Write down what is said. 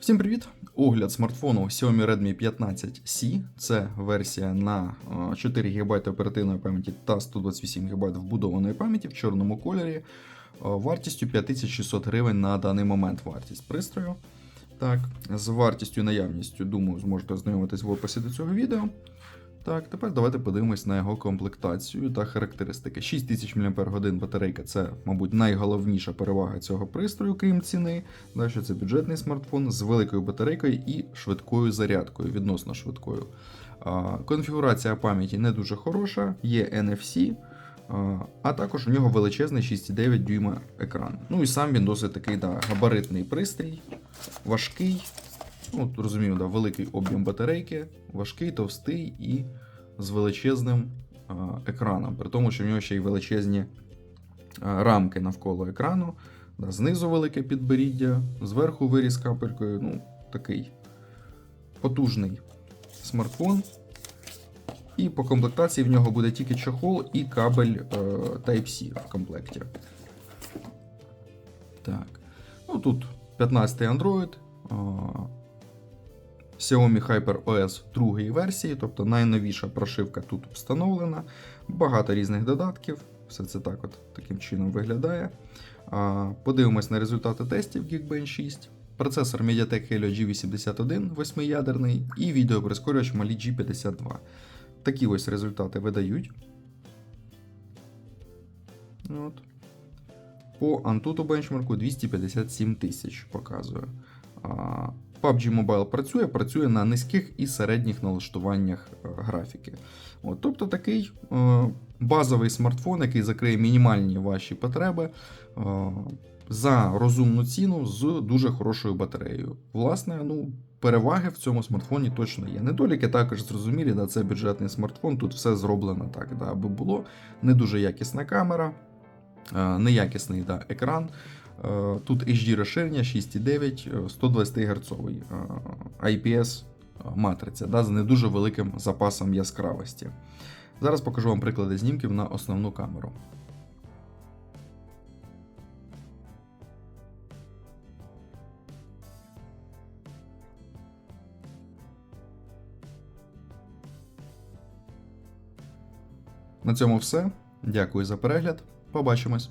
Всім привіт! Огляд смартфону Xiaomi Redmi 15C. Це версія на е, 4 ГБ оперативної пам'яті та 128 ГБ вбудованої пам'яті в чорному кольорі. е, Вартістю 5600 гривень на даний момент вартість пристрою. Так, з вартістю і наявністю, думаю, зможете ознайомитись в описі до цього відео. Так, тепер давайте подивимось на його комплектацію та характеристики. 6000 мАч батарейка це, мабуть, найголовніша перевага цього пристрою, крім ціни. Да, що це бюджетний смартфон з великою батарейкою і швидкою зарядкою, відносно швидкою. Конфігурація пам'яті не дуже хороша, є NFC, а також у нього величезний 6,9 дюйма екран. Ну і сам він досить такий да, габаритний пристрій, важкий. Ну, розумію, да, великий об'єм батарейки, важкий, товстий і з величезним а, екраном. При тому, що в нього ще й величезні а, рамки навколо екрану. Да, знизу велике підборіддя, зверху виріз капелькою. Ну, такий потужний смартфон. І по комплектації в нього буде тільки чохол і кабель е, Type-C в комплекті. Так. Ну тут 15-й Android. Xiaomi Hyper OS другої версії, тобто найновіша прошивка тут встановлена. Багато різних додатків. Все це так от таким чином виглядає. Подивимось на результати тестів Geekbench 6. Процесор Mediatek Helio G81 8-ядерний і відеоприскорювач Mali G52. Такі ось результати видають. От. По Antutu бенчмарку 257 тисяч показує. PUBG Mobile працює, працює на низьких і середніх налаштуваннях е, графіки. От, тобто такий е, базовий смартфон, який закриє мінімальні ваші потреби е, за розумну ціну з дуже хорошою батареєю. Власне, ну, переваги в цьому смартфоні точно є. Недоліки також зрозумілі, да, це бюджетний смартфон, тут все зроблено так, да, аби було не дуже якісна камера, е, неякісний да, екран. Е, Тут HD розширення 6,9, е, 120 Гц IPS матриця да, з не дуже великим запасом яскравості. Зараз покажу вам приклади знімків на основну камеру. На цьому все. Дякую за перегляд. Побачимось.